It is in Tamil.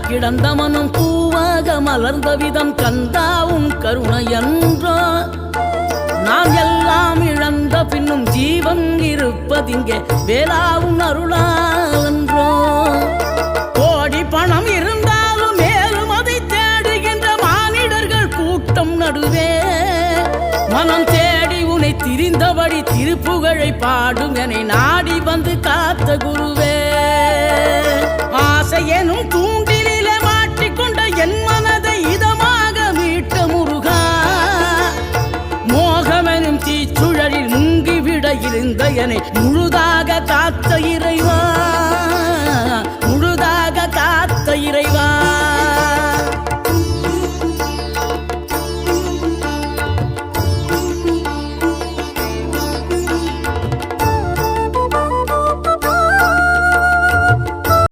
கிடந்த மனம் பூவாக மலர்ந்த விதம் கந்தாவும் கருணை என்றோ நாம் எல்லாம் இழந்த பின்னும் ஜீவன் இருப்பதிங்கே வேளாவும் அருளான்றோ கோடி பணம் இருந்தாலும் மேலும் அதை தேடுகின்ற மானிடர்கள் கூட்டம் நடுவே. மனம் தேடி உனை திரிந்தபடி திருப்புகழை பாடும் என நாடி வந்து காத்த சிந்தையனை முழுதாக காத்த இறைவா.